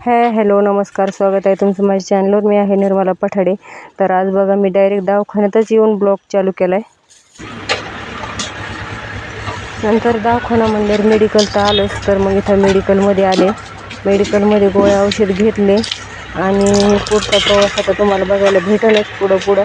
हॅ हॅलो नमस्कार स्वागत आहे तुमचं माझ्या चॅनलवर मी आहे निर्मला पठाडे. तर आज बघा मी डायरेक्ट दवाखान्यातच येऊन ब्लॉग चालू केला आहे नंतर दवाखाना म्हणल्यावर मेडिकल तर आलंच तर मग इथं मेडिकलमध्ये आले. मेडिकलमध्ये गोळ्या औषध घेतले. आणि पुढचा प्रवास आता तुम्हाला बघायला भेटलच पुढं पुढं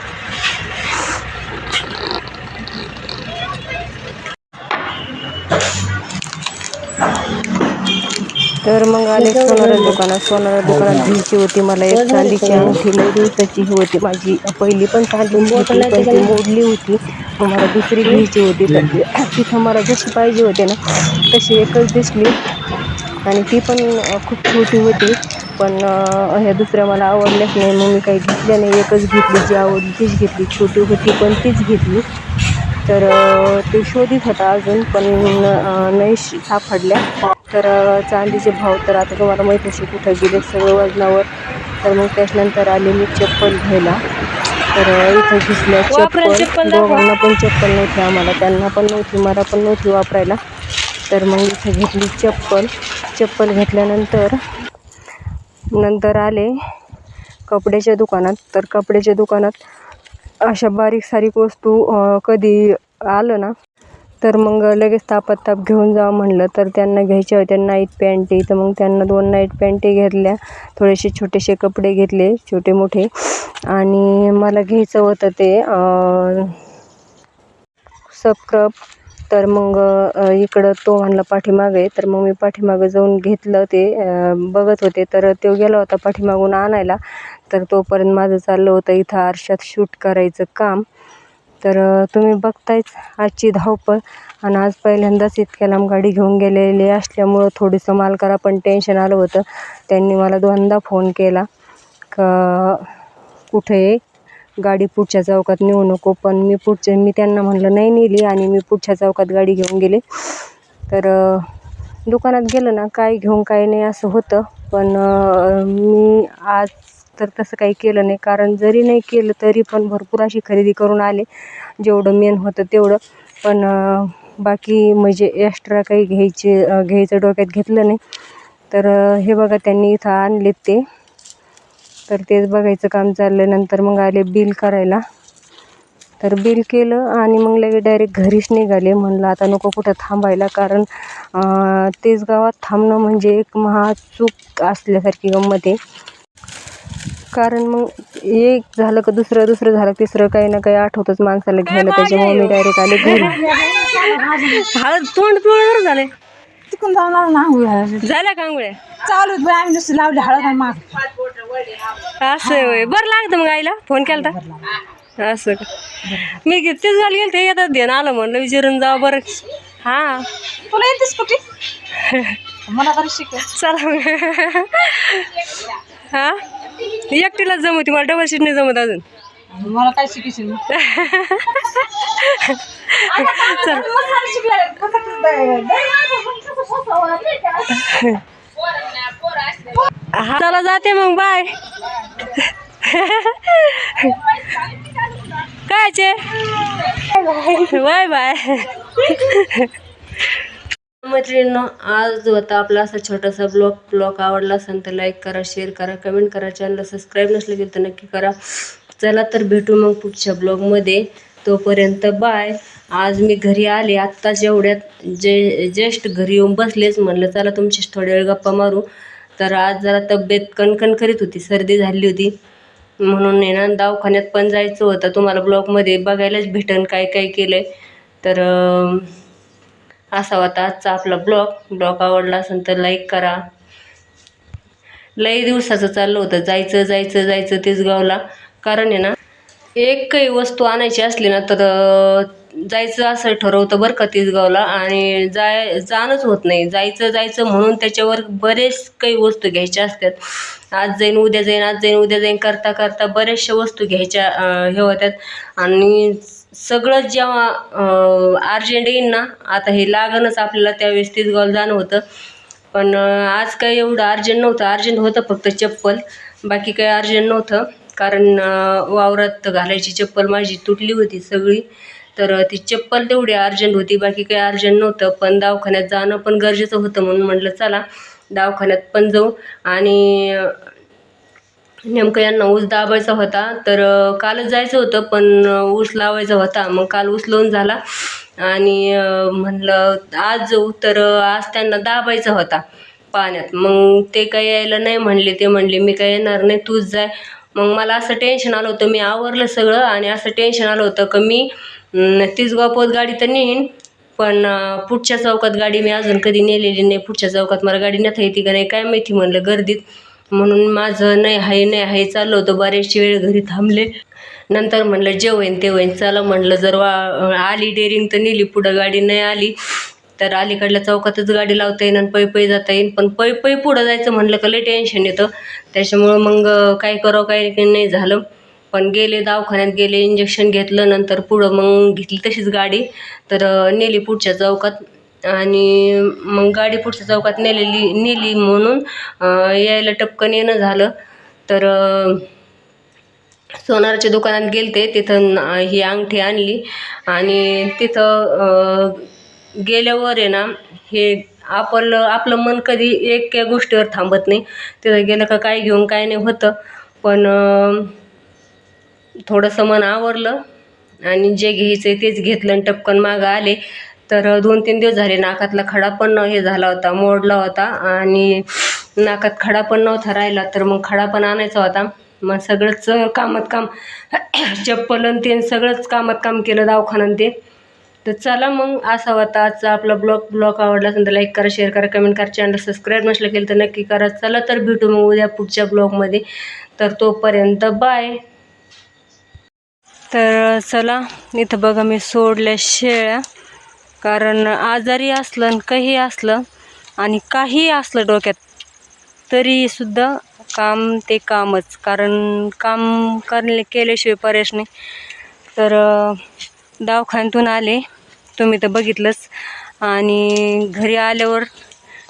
तर मग आले सोनारा दुकानात सोनारा दुकानात घ्यायची होती मला एक चांदीची अंगठी लई दिवसाची ही होती माझी पहिली पण चांदी होती पण ती मोडली होती. मला दुसरी घ्यायची होती तर तिथं मला जशी पाहिजे होते ना तशी एकच दिसली. आणि ती पण खूप छोटी होती पण ह्या दुसऱ्या मला आवडल्याच नाही. मग मी काही घेतल्या नाही एकच घेतली जी आवडली तीच घेतली छोटी होती पण तीच घेतली. तर ते शोधित होता अजून पण नाही सापडल्या तर चांदीचे भाव तर आता तुम्हाला माहीत असेल कुठं गेले सगळं वजनावर. तर मग त्याच्यानंतर आले मी चप्पल घ्यायला. तर इथं घेतल्या चप्पल. दोघांना पण चप्पल नव्हती आम्हाला. त्यांना पण नव्हती मला पण नव्हती वापरायला. तर मग इथं घेतली चप्पल. चप्पल घेतल्यानंतर नंतर आले कपड्याच्या दुकानात. तर कपड्याच्या दुकानात अशा बारीक सारीक वस्तू कधी आलं ना तर मग लगेच तापताप घेऊन जा म्हणलं तर त्यांना घ्यायच्या होत्या नाईट पॅन्टी तर मग त्यांना दोन नाईट पॅन्टी घेतल्या. थोडेसे छोटेसे कपडे घेतले छोटे मोठे आणि मला घ्यायचं होतं ते सबक्रब तर मग इकडं तो म्हणला पाठीमागे. आहे तर मग मी पाठीमागं जाऊन घेतलं ते बघत होते. तर तो गेला होता पाठीमागून आणायला. तर तोपर्यंत माझं चाललं होतं इथं आरशात शूट करायचं काम. तर तुम्ही बघतायच आजची धावपळ. आणि आज पहिल्यांदाच इतक्या लांब गाडी घेऊन गेलेली असल्यामुळं थोडंसं मालकाला पण टेन्शन आलं होतं. त्यांनी मला दोनदा फोन केला. का कुठे आहे? गाडी पुढच्या चौकात नेऊ नको पण मी पुढच्या मी त्यांना म्हणलं नाही नेली आणि मी पुढच्या चौकात गाडी घेऊन गेले. तर दुकानात गेलं ना काय घेऊन काय नाही असं होतं. पण मी आज तर तसं काही केलं नाही. कारण जरी नाही केलं तरी पण भरपूर अशी खरेदी करून आले. जेवढं मेन होतं तेवढं. पण बाकी म्हणजे एक्स्ट्रा काही घ्यायचे घ्यायचं डोक्यात घेतलं नाही. तर हे बघा त्यांनी इथं आणले ते. तर तेच बघायचं काम चाललं नंतर मग आले बिल करायला. तर बिल केलं आणि मग लगे डायरेक्ट घरीच निघाले. म्हणलं आता नको कुठं थांबायला कारण तेच गावात थांबणं म्हणजे एक महा चूक असल्यासारखी गंमत आहे. कारण मग एक झालं का दुसरं दुसरं झालं तिसरं काही ना काही आठवतच माणसाला घ्यायला. त्याच्यामुळे मी डायरेक्ट आले घरी. हळद तोंड पिवळं झाले तिकडून जाऊन झाल्या कांगुळे चालू बाय आम्ही नुसती लावली हळद आणि माग असं आहे होय बरं लागतं मग आईला? फोन केला असं का? मी तेच झालं गेलं ते येतात ध्यान आलं म्हणलं विचारून जावं बरं. हां. तुला येतेस कुठे? मला बरं शिकव. चला मग. हां? एकटीलाच जमवती मला डबल सीट नाही जमत अजून. मला काय शिकशील हा चला जाते मग बाय. कायचे? Bye bye. मैत्रिणींनो आज होता आपला असा छोटासा ब्लॉग ब्लॉग आवडला असेल तर लाईक करा शेअर करा कमेंट करा चॅनलला सबस्क्राईब नसलं गेलं तर नक्की करा. चला तर भेटू मग पुढच्या ब्लॉगमध्ये. तोपर्यंत बाय. आज मी घरी आले आत्ताच एवढ्यात जे जस्ट घरी येऊन बसलेच म्हणलं चला तुमच्याशी थोड्या वेळ गप्पा मारू. तर आज जरा तब्येत कणकण करीत होती सर्दी झाली होती. म्हणून आहे ना दवाखान्यात पण जायचं होतं. तुम्हाला ब्लॉगमध्ये बघायलाच भेटन काय काय केलं आहे तर असा होता आजचा आपला ब्लॉग. ब्लॉग आवडला असेल तर लाईक करा. लई दिवसाचं चाललं होतं. जायचं जायचं जायचं तेच गावला. कारण आहे ना एक काही वस्तू आणायची असली ना तर जायचं असं ठरवतं बरं का तिसगावला. आणि जाय जाणंच होत नाही. जायचं जायचं म्हणून त्याच्यावर बरेच काही वस्तू घ्यायच्या असतात. आज जाईन उद्या जाईन आज जाईन उद्या जाईन करता करता बऱ्याचशा वस्तू घ्यायच्या हे होत्यात आणि सगळं जेव्हा अर्जंट येईन ना आता हे लागणच आपल्याला त्यावेळेस तिसगावला जाणं होतं. पण आज काही एवढं अर्जंट नव्हतं. अर्जंट होतं फक्त चप्पल. बाकी काही अर्जंट नव्हतं. कारण वावरात घालायची चप्पल माझी तुटली होती सगळी. तर ती चप्पल तेवढी अर्जंट होती बाकी काही अर्जंट नव्हतं. पण दवाखान्यात जाणं पण गरजेचं होतं म्हणून म्हटलं चला दवाखान्यात पण जाऊ. आणि नेमकं यांना ऊस दाबायचा होता. तर कालच जायचं होतं पण ऊस लावायचा होता. मग काल ऊस लावून झाला. आणि म्हणलं आज जाऊ. तर आज त्यांना दाबायचा होता पाण्यात. मग ते काही यायला नाही म्हणले. ते म्हणले मी काही येणार नाही तूच जाय. मग मला असं टेन्शन आलं होतं. मी आवरलं सगळं आणि असं टेन्शन आलं होतं का मी अं, तीस गाडी तर नेईन पण पुढच्या चौकात गाडी मी अजून कधी नेलेली नाही. पुढच्या चौकात मला गाडी नेता येते का नाही काय माहिती म्हणलं गर्दीत. म्हणून माझं नाही हाय नाही हाय चाललं होतं. बरेचशी वेळ घरी थांबले. नंतर म्हणलं जे होईन ते होईन चला म्हणलं जर वा आली डेअरिंग तर नेली. पुढं गाडी नाही आली तर अलीकडल्या चौकातच गाडी लावता येईन आणि पै पै जाता येईन. पण पै पै पुढं जायचं म्हणलं का लई टेन्शन येतं. त्याच्यामुळं मग काय करावं काय नाही झालं. पण गेले दवाखान्यात गेले इंजेक्शन घेतलं नंतर पुढं मग घेतली तशीच गाडी. तर नेली पुढच्या चौकात आणि मग गाडी पुढच्या चौकात नेलेली नेली म्हणून यायला टपकन येणं झालं. तर सोनाराच्या सोनारच्या दुकानात गेलते तिथं ही अंगठी आणली. आणि तिथं गेल्यावर आहे ना हे आपलं आपलं मन कधी एक या गोष्टीवर थांबत नाही. तिथं गेलं का काय घेऊन काय नाही होतं. पण थोडंसं मन आवरलं आणि जे घ्यायचं आहे तेच घेतलं आणि टपकन मागं आले. तर दोन तीन दिवस झाले नाकातला खडा पण हे झाला होता मोडला होता आणि नाकात खडा पण नव्हता राहिला. तर मग खडा पण आणायचा होता. मग सगळंच कामात काम चप्पल आणि ते सगळंच कामात काम केलं दवाखान्यात ते. तर चला मग असा होता आजचा आपला ब्लॉग. ब्लॉग आवडला असेल तर लाईक करा शेअर करा कमेंट करा चॅनल सबस्क्राईब नसलं केलं तर नक्की करा. चला तर भेटू मग उद्या पुढच्या ब्लॉगमध्ये. तर तोपर्यंत बाय. तर चला इथं बघा मी सोडल्या शेळ्या. कारण आजारी असलं आणि काही असलं आणि काही असलं डोक्यात तरीसुद्धा काम ते कामच. कारण काम करले केल्याशिवाय परेश नाही. तर दवाखान्यातून आले. तुम्ही तर बघितलंच. आणि घरी आल्यावर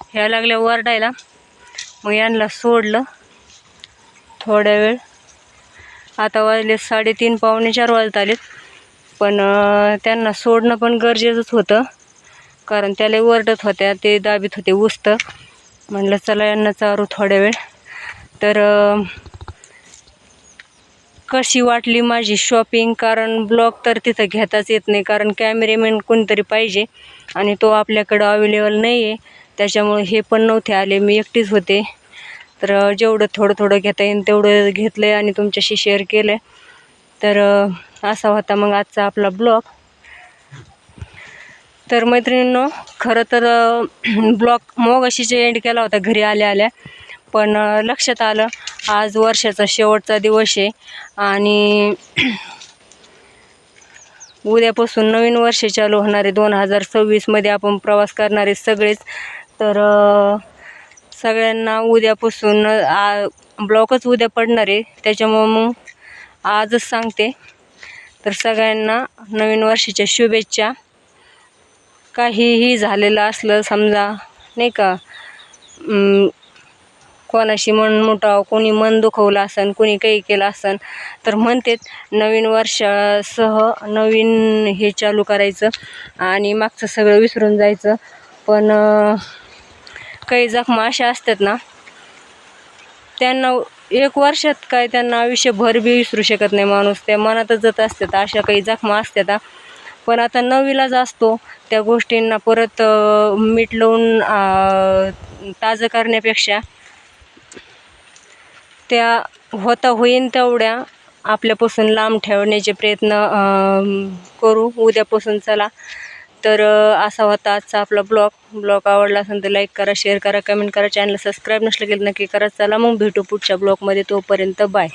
ह्या लागल्या वरडायला मग यांना सोडलं. थोड्या वेळ आता वाजले साडेतीन पावणे चार वाजत आलेत. पण त्यांना सोडणं पण गरजेचंच होतं. कारण त्याला ओरडत होत्या ते दाबीत होते उस्त म्हणलं चला यांना चारू थोड्या वेळ. तर कशी वाटली माझी शॉपिंग? कारण ब्लॉग तर तिथं घेताच येत नाही. कारण कॅमेरेमॅन कोणतरी पाहिजे आणि तो आपल्याकडं अवेलेबल नाही आहे त्याच्यामुळे हे पण नव्हते आले. मी एकटीच होते. तर जेवढं थोडं थोडं घेता येईल तेवढं घेतलं आहे आणि तुमच्याशी शेअर केलं आहे तर असा होता मग आजचा आपला ब्लॉग. तर मैत्रिणींनो खरं तर ब्लॉग मग अशीच एंड केला होता घरी आल्या आल्या पण लक्षात आलं आज वर्षाचा शेवटचा दिवस आहे आणि उद्यापासून नवीन वर्ष चालू होणारे दोन हजार सव्वीसमध्ये आपण प्रवास करणारे सगळेच. तर सगळ्यांना उद्यापासून आ ब्लॉकच उद्या पडणार आहे. त्याच्यामुळं मग आजच सांगते. तर सगळ्यांना नवीन वर्षाच्या शुभेच्छा. काहीही झालेलं असलं समजा नाही का? कोणाशी मन मोठा कोणी मन दुखवलं असन कोणी काही केलं असन तर म्हणतेत नवीन वर्षासह नवीन हे चालू करायचं आणि मागचं सगळं विसरून जायचं. पण काही जखमा अशा असतात ना त्यांना एक वर्षात काय त्यांना आयुष्यभर बी विसरू शकत नाही माणूस. त्या मनातच जात असतात अशा काही जखमा असतात पण आता नवीलाच असतो त्या गोष्टींना परत अं, मीठ लावून ताजं करण्यापेक्षा त्या होता होईन तेवढ्या आपल्यापासून लांब ठेवण्याचे प्रयत्न करू. उद्यापासून चला. तर असा होता आजचा आपला ब्लॉग. ब्लॉग आवडला असेल तर लाईक करा शेअर करा कमेंट करा. चॅनल सबस्क्राईब नसलं केलं नक्की करा. चला मग भेटू पुढच्या ब्लॉगमध्ये. तोपर्यंत बाय